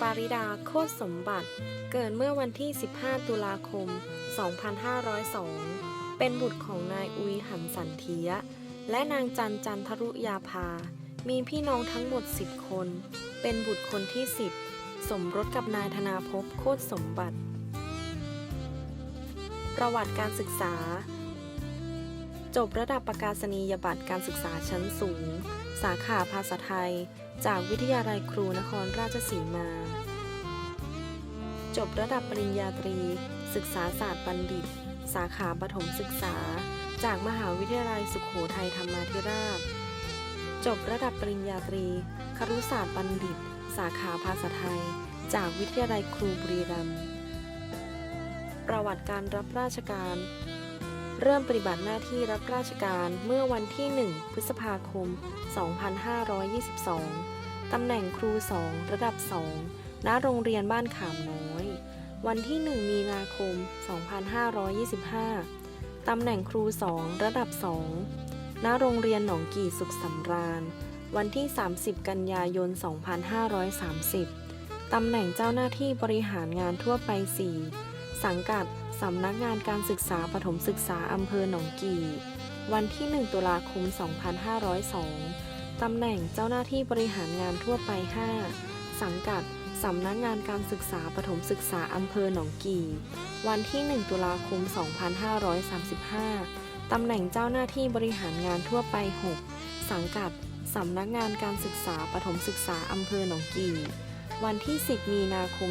ปาริดาโคตรสมบัติ เกิดเมื่อวันที่ 15 ตุลาคม 2502 เป็นบุตรของนายอุยหันสันเทีย และนางจันจันทรุยาภา มีพี่น้องทั้งหมด 10 คน เป็นบุตรคนที่ 10 สมรสกับนายธนาภพโคตรสมบัติ ประวัติการศึกษา จบระดับประกาศนียบัตรการศึกษาชั้นสูง สาขาภาษาไทย จากวิทยาลัยครูนครราชสีมา จบระดับปริญญาตรี ศึกษาศาสตร์บัณฑิต สาขาปฐมศึกษา จากมหาวิทยาลัยสุขโขทัยธรรมาธิราช จบระดับปริญญาตรี ครุศาสตร์บัณฑิต สาขาภาษาไทย จากวิทยาลัยครูบุรีรัมย์ประวัติการรับราชการ เริ่มปฏิบัติหน้าที่รับราชการเมื่อวันที่ 1 พฤษภาคม 2522 ตำแหน่งครู 2 ระดับ 2 ณ โรงเรียนบ้านขามน้อย วันที่ 1 มีนาคม 2525 ตำแหน่งครู 2 ระดับ 2 ณ โรงเรียนหนองกี่สุขสำราญ วันที่ 30 กันยายน 2530 ตำแหน่งเจ้าหน้าที่บริหารงานทั่วไป 4 สังกัด สำนักงานการศึกษาปฐมศึกษาอำเภอหนองกี่ วันที่ 1 ตุลาคม 2502 ตำแหน่งเจ้าหน้าที่บริหารงานทั่วไป 5 สังกัดสำนักงานการศึกษาปฐมศึกษาอำเภอหนองกี่ วันที่ 1 ตุลาคม 2535 ตำแหน่งเจ้าหน้าที่บริหารงานทั่วไป 6 สังกัดสำนักงานการศึกษาปฐมศึกษาอำเภอหนองกี่ วันที่ 10 มีนาคม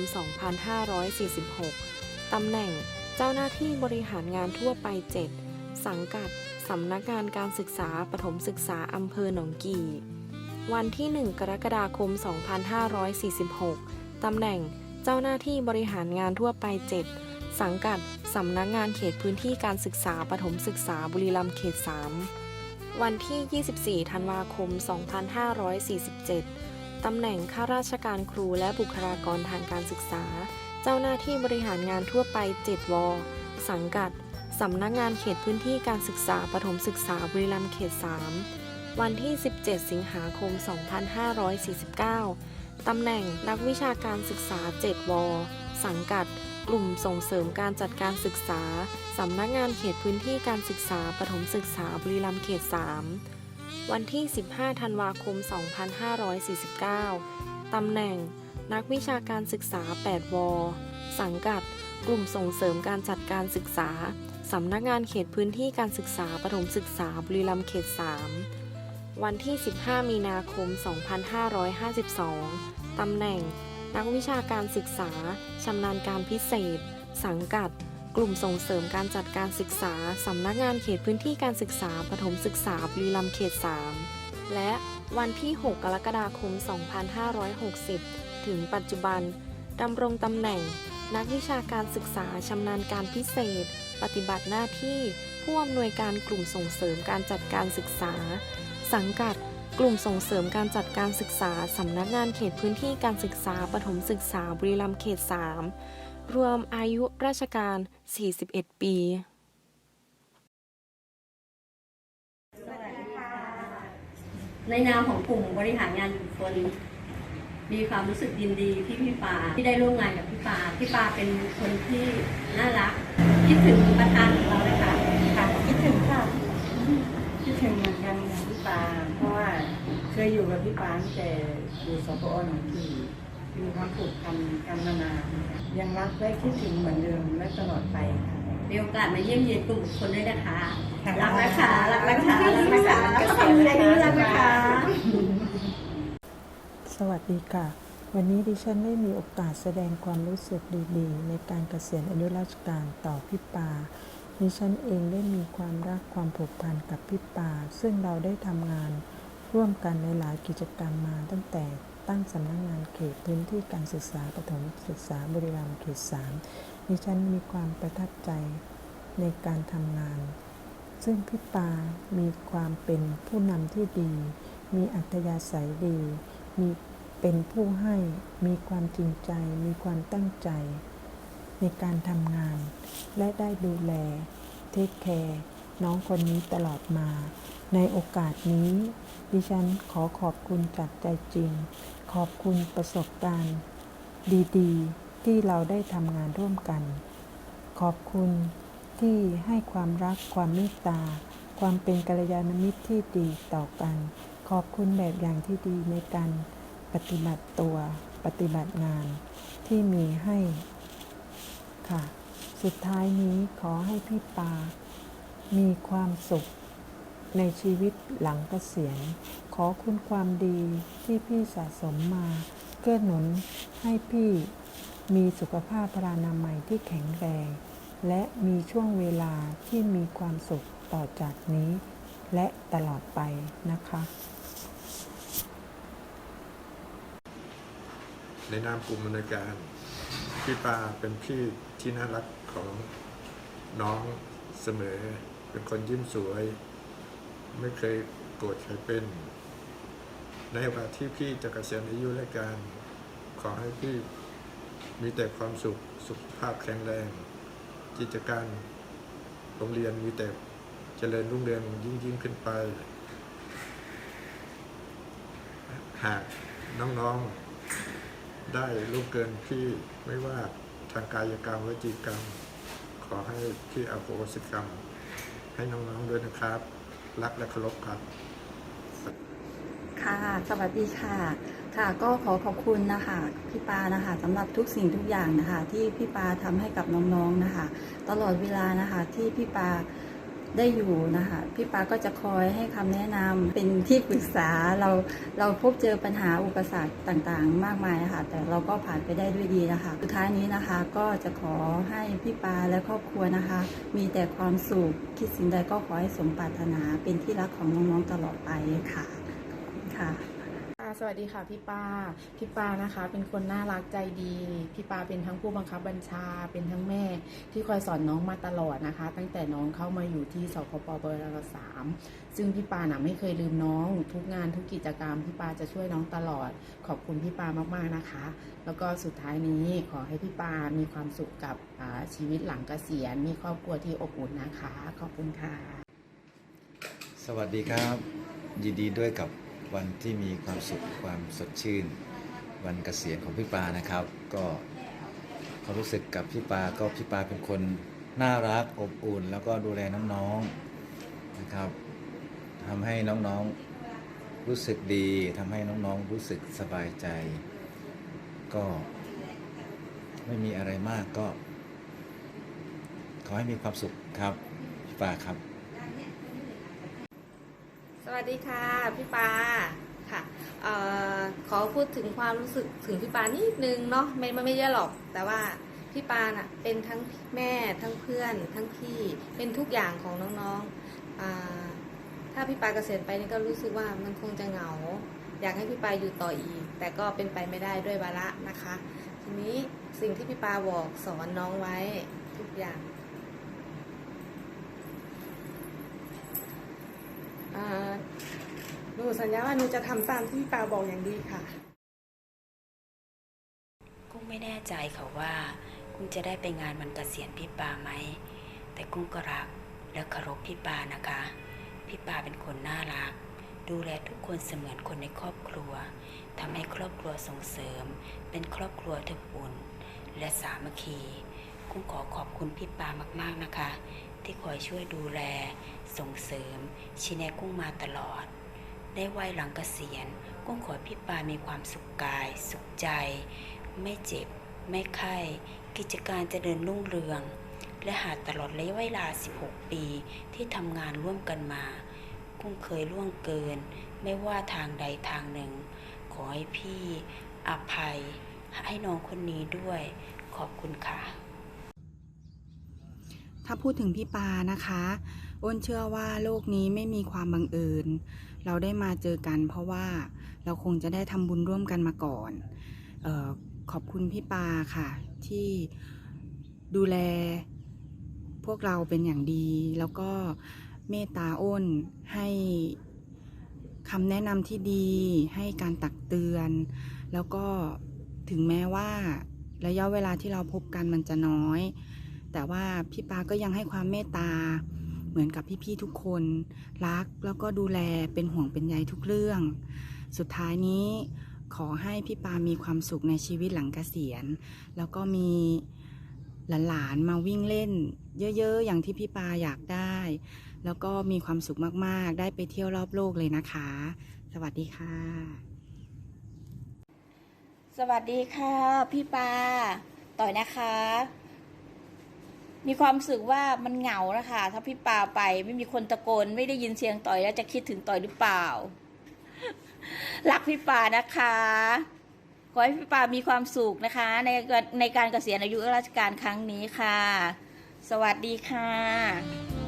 2546 ตำแหน่ง เจ้าหน้าที่บริหารงานทั่วไป 7 สังกัด สำนักงานการศึกษาปฐมศึกษาอำเภอหนองกี่ วันที่ 1 กรกฎาคม 2546 ตำแหน่งเจ้าหน้าที่บริหารงานทั่วไป 7 สังกัด สำนักงานเขตพื้นที่การศึกษาปฐมศึกษาบุรีรัมย์เขต 3 วันที่ 24 ธันวาคม 2547 ตำแหน่งข้าราชการครูและบุคลากรทางการศึกษา เจ้าหน้าที่บริหารงานทั่วไป 7 ว สังกัด สำนักงานเขตพื้นที่การศึกษาปฐมศึกษาบุรีรัมย์เขต 3 วันที่ 17 สิงหาคม 2549 ตำแหน่งนักวิชาการศึกษา 7 ว สังกัด กลุ่มส่งเสริมการจัดการศึกษา สำนักงานเขตพื้นที่การศึกษาปฐมศึกษาบุรีรัมย์เขต 3 วันที่ 15 ธันวาคม 2549 ตำแหน่ง นักวิชาการศึกษา 8 ว สังกัด กลุ่มส่งเสริมการจัดการศึกษา สำนักงานเขตพื้นที่การศึกษาปฐมศึกษาบุรีรัมย์เขต 3 วันที่ 15 มีนาคม 2552 ตำแหน่ง นักวิชาการศึกษา ชำนาญการพิเศษ สังกัด กลุ่มส่งเสริมการจัดการศึกษา สำนักงานเขตพื้นที่การศึกษาปฐมศึกษาบุรีรัมย์เขต 3 และวันที่ 6 กรกฎาคม 2560 ถึงปัจจุบันดำรงตำแหน่ง นักวิชาการศึกษาชำนาญการพิเศษ ปฏิบัติหน้าที่ผู้อำนวยการกลุ่มส่งเสริมการจัดการศึกษา สังกัดกลุ่มส่งเสริมการจัดการศึกษา สำนักงานเขตพื้นที่การศึกษาปฐมศึกษาบุรีรัมย์เขต 3 รวมอายุราชการ 41 ปีในนามของกลุ่มบริหารงานบุคคล มีความรู้สึกยินดีที่พี่ปาที่ได้ร่วมงานกับพี่ปาพี่ปาเป็นคนที่น่ารัก คิดถึงประธานของเราเลยค่ะค่ะคิดถึงค่ะคิดถึงเหมือนกันค่ะพี่ปาเพราะว่าเคยอยู่กับพี่ปาตั้งแต่อยู่สปอหนองกี่มีความผูกพันกันมานานค่ะยังรักและคิดถึงเหมือนเดิมและตลอดไปค่ะมีโอกาสมาเยี่ยมเยียนกลุ่มบุคคลด้วยนะคะค่ะรักนะคะรักนะคะรักนะคะต้องทำอะไรก็รักนะคะ สวัสดีค่ะ วันนี้ดิฉันได้มีโอกาสแสดงความรู้สึกดีๆ ในการเกษียณอายุราชการต่อพี่ปา ดิฉันเองได้มีความรักความผูกพันกับพี่ปา ซึ่งเราได้ทำงานร่วมกันในหลายกิจกรรมมาตั้งแต่ตั้งสำนักงงานเขตพื้นที่การศึกษาปฐมศึกษาบริรัมย์เขตสามดิฉันมีความประทับใจในการทำงาน ซึ่งพี่ปา มีความเป็นผู้นำที่ดี มีอัธยาศัยดี มีเป็นผู้ให้มีความจริงใจ มีความตั้งใจ ในการทำงาน และได้ดูแล เทคแคร์น้องคนนี้ตลอดมา ในโอกาสนี้ ดิฉันขอขอบคุณจากใจจริง ขอบคุณประสบการณ์ ดีๆ ที่เราได้ทำงานร่วมกัน ขอบคุณที่ให้ความรักความเมตตา ความเป็นกัลยาณมิตรที่ดีต่อกัน ขอบคุณแบบอย่างที่ดีในการปฏิบัติตัวปฏิบัติงานที่มีให้ค่ะ สุดท้ายนี้ขอให้พี่ปา มีความสุขในชีวิตหลังเกษียณ ขอคุณความดีที่พี่สะสมมาเกื้อหนุนให้พี่มีสุขภาพพรานามัยที่แข็งแรง และมีช่วงเวลาที่มีความสุขต่อจากนี้ และตลอดไปนะคะ ในนามกลุ่มบรรณาการพี่ปาเป็นพี่ที่น่ารักของน้องเสมอ เป็นคนยิ้มสวย ไม่เคยโกรธใครเป็น ในโอกาสที่พี่จะเกษียณอายุราชการ ขอให้พี่มีแต่ความสุขสุขภาพแข็งแรง กิจการโรงเรียนมีแต่เจริญรุ่งเรืองยิ่งยิ่งขึ้นไป หากน้องๆ ได้ลูกเกินพี่ไม่ว่าทางกายกรรมวจีกรรม ขอให้พี่อโหสิกรรม ให้น้องๆด้วยนะครับ รักและเคารพครับ ค่ะ สวัสดีค่ะ ค่ะก็ขอขอบคุณนะคะพี่ปานะคะสำหรับทุกสิ่งทุกอย่างนะคะ ที่พี่ปาทำให้กับน้องๆนะคะ ตลอดเวลานะคะที่พี่ปา ได้อยู่นะคะพี่ป้าก็จะคอยให้คำแนะนำเป็นที่ปรึกษาเราเราพบเจอปัญหาอุปสรรคต่างๆ มากมายนะคะแต่เราก็ผ่านไปได้ด้วยดีนะคะสุดท้ายนี้นะคะก็จะขอให้พี่ป้าและครอบครัวนะคะ มีแต่ความสุขคิดสิ่งใดก็ขอให้สมปรารถนาเป็นที่รักของน้องๆตลอดไปค่ะขอบคุณค่ะค่ะ สวัสดีค่ะพี่ปาพี่ปานะคะ เป็นคนน่ารักใจดี พี่ปาเป็นทั้งผู้บังคับบัญชา เป็นทั้งแม่ที่คอยสอนน้องมาตลอดนะคะ ตั้งแต่น้องเข้ามาอยู่ที่สพปเบอร์สามซึ่งพี่ปาน่ะไม่เคยลืมน้อง ทุกงานทุกกิจกรรมพี่ปาจะช่วยน้องตลอด ขอบคุณพี่ปามากๆนะคะ แล้วก็สุดท้ายนี้ขอให้พี่ปามีความสุขกับชีวิตหลังเกษียณ มีครอบครัวที่อบอุ่นนะคะ ขอบคุณค่ะ สวัสดีครับ ยินดีด้วยกับ วันที่มีความสุขความสดชื่น วันเกษียณของพี่ปานะครับ ก็ความรู้สึกกับพี่ปาก็พี่ปาเป็นคนน่ารักอบอุ่น แล้วก็ดูแลน้องๆนะครับทำให้น้องๆรู้สึกดีทำให้น้องๆรู้สึกสบายใจ ก็ไม่มีอะไรมากก็ ขอให้มีความสุขครับพี่ปาครับ สวัสดีค่ะพี่ปาค่ะออขอพูดถึงความรู้สึกถึงพี่ปานิดนึงเนาะไม่ไม่ไม่เยอะหรอก แต่ว่าพี่ปาน่ะเป็นทั้งแม่ทั้งเพื่อน ทั้งพี่เป็นทุกอย่างของน้องๆอถ้าพี่ปาเกษียณไปนี่ก็รู้สึกว่ามันคงจะเหงา อยากให้พี่ปาอยู่ต่ออีก แต่ก็เป็นไปไม่ได้ด้วยวาระนะคะ ทีนี้สิ่งที่พี่ปาบอกสอนน้องไว้ทุกอย่าง อ่า หนูสัญญาว่าหนูจะทำตามที่ปาบอกอย่างดีค่ะ กุ้งไม่แน่ใจค่ะว่า กุ้งจะได้ไปงานวันเกษียณพี่ปาไหม แต่กุ้งก็รักและเคารพพี่ปานะคะ พี่ปาเป็นคนน่ารัก ดูแลทุกคนเสมือนคนในครอบครัวทำให้ครอบครัวส่งเสริม เป็นครอบครัวที่อบอุ่นและสามัคคี กุ้งขอขอบคุณพี่ปามากๆนะคะ ที่คอยช่วยดูแล ส่งเสริมชี้แนะกุ้งมาตลอด ได้วัยหลังเกษียณกุ้งขอพี่ปามีความสุขกาย สุขใจ ไม่เจ็บ ไม่ไข้กิจการจะเดินรุ่งเรือง และหากตลอดระยะเวลา 16 ปีที่ทำงานร่วมกันมา กุ้งเคยล่วงเกิน ไม่ว่าทางใดทางหนึ่ง ขอให้พี่อภัย ให้น้องคนนี้ด้วย ขอบคุณค่ะ ถ้าพูดถึงพี่ปานะคะอ้นเชื่อว่าโลกนี้ไม่มีความบังเอิญ เราได้มาเจอกันเพราะว่าเราคงจะได้ทำบุญร่วมกันมาก่อนออขอบคุณพี่ปาค่ะ ที่ดูแลพวกเราเป็นอย่างดี แล้วก็เมตตาอ้นให้คำแนะนำที่ดีให้การตักเตือน แล้วก็ถึงแม้ว่าระยะเวลาที่เราพบกันมันจะน้อย แต่ว่าพี่ปาก็ยังให้ความเมตตา เหมือนกับพี่ๆทุกคน รักแล้วก็ดูแลเป็นห่วงเป็นใยทุกเรื่อง สุดท้ายนี้ขอให้พี่ปามีความสุขในชีวิตหลังเกษียณ แล้วก็มีหลานๆมาวิ่งเล่น เยอะๆ อย่างที่พี่ปาอยากได้ แล้วก็มีความสุขมากๆ ได้ไปเที่ยวรอบโลกเลยนะคะ สวัสดีค่ะ สวัสดีค่ะ พี่ปา ต่อยนะคะ มีความรู้สึกว่ามันเหงาละค่ะ ถ้าพี่ปาไปไม่มีคนตะโกน ไม่ได้ยินเสียงต่อยแล้วจะคิดถึงต่อยหรือเปล่า รักพี่ปานะคะ ขอให้พี่ปามีความสุขนะคะ ในในการเกษียณอายุราชการครั้งนี้ค่ะ สวัสดีค่ะ